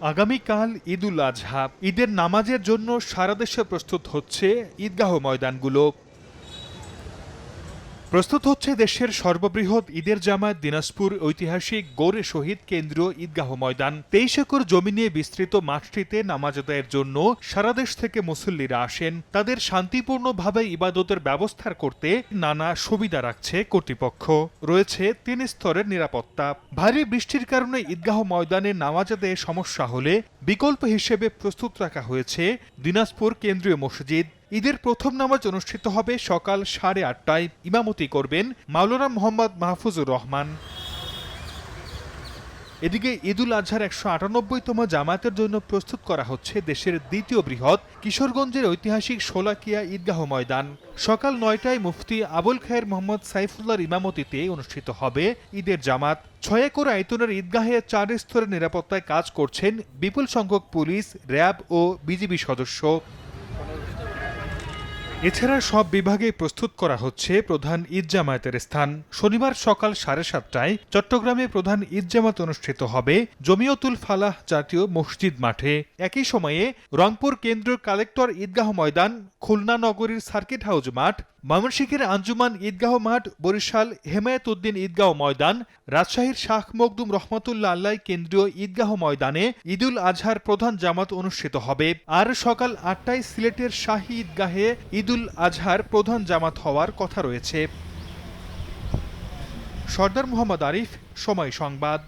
আগামীকাল ঈদুল আজহা। ঈদের নামাজের জন্য সারা দেশে প্রস্তুত হচ্ছে ঈদগাহ ময়দানগুলো। প্রস্তুত হচ্ছে দেশের সর্ববৃহৎ ঈদের জামায়াত দিনাজপুর ঐতিহাসিক গৌরে শহীদ কেন্দ্রীয় ঈদগাহ ময়দান। তেইশ একর জমি নিয়ে বিস্তৃত মাঠটিতে নামাজ আদায়ের জন্য সারা দেশ থেকে মুসল্লিরা আসেন। তাদের শান্তিপূর্ণভাবে ইবাদতের ব্যবস্থার করতে নানা সুবিধা রাখছে কর্তৃপক্ষ। রয়েছে তিন স্তরের নিরাপত্তা। ভারী বৃষ্টির কারণে ঈদগাহ ময়দানে নামাজ আদায়ে সমস্যা হলে বিকল্প হিসেবে প্রস্তুত রাখা হয়েছে দিনাজপুর কেন্দ্রীয় মসজিদ। ঈদের প্রথম নামাজ অনুষ্ঠিত হবে সকাল সাড়ে আটটায়। ইমামতি করবেন মাওলানা মোহাম্মদ মাহফুজুর রহমান। এদিকে ঈদুল আজহার একশো আটানব্বইতম জামাতের জন্য প্রস্তুত করা হচ্ছে দেশের দ্বিতীয় বৃহৎ কিশোরগঞ্জের ঐতিহাসিক শোলাকিয়া ঈদগাহ ময়দান। সকাল নয়টায় মুফতি আবুল খায়ের মোহাম্মদ সাইফুল্লাহর ইমামতিতে অনুষ্ঠিত হবে ঈদের জামাত। ছয় একর আয়তনের ঈদগাহে চার স্তরের নিরাপত্তায় কাজ করছেন বিপুল সংখ্যক পুলিশ, র্যাব ও বিজিবি সদস্য। এছাড়া সব বিভাগে প্রস্তুত করা হচ্ছে প্রধান ঈদ জামায়াতের স্থান। শনিবার সকাল সাড়ে সাতটায় চট্টগ্রামে প্রধান ঈদ জামাত অনুষ্ঠিত হবে জমিয়তুল ফালাহ জাতীয় মসজিদ মাঠে। একই সময়ে রংপুর কেন্দ্রীয় কালেক্টর ঈদগাহ ময়দান, খুলনা নগরীর সার্কিট হাউস মাঠ, ময়মনসিংহের আঞ্জুমান ঈদগাহ মাঠ, বরিশাল হেমায়েত উদ্দিন ঈদগাহ ময়দান, রাজশাহীর শাহ মকদুম রহমতুল্লাহ আল্লাহ কেন্দ্রীয় ঈদগাহ ময়দানে ঈদুল আজহার প্রধান জামাত অনুষ্ঠিত হবে। আর সকাল আটটায় সিলেটের শাহী ঈদগাহে ঈদুল আজহার প্রধান জামাত হওয়ার কথা রয়েছে। সর্দার মোহাম্মদ আরিফ সময় সংবাদ।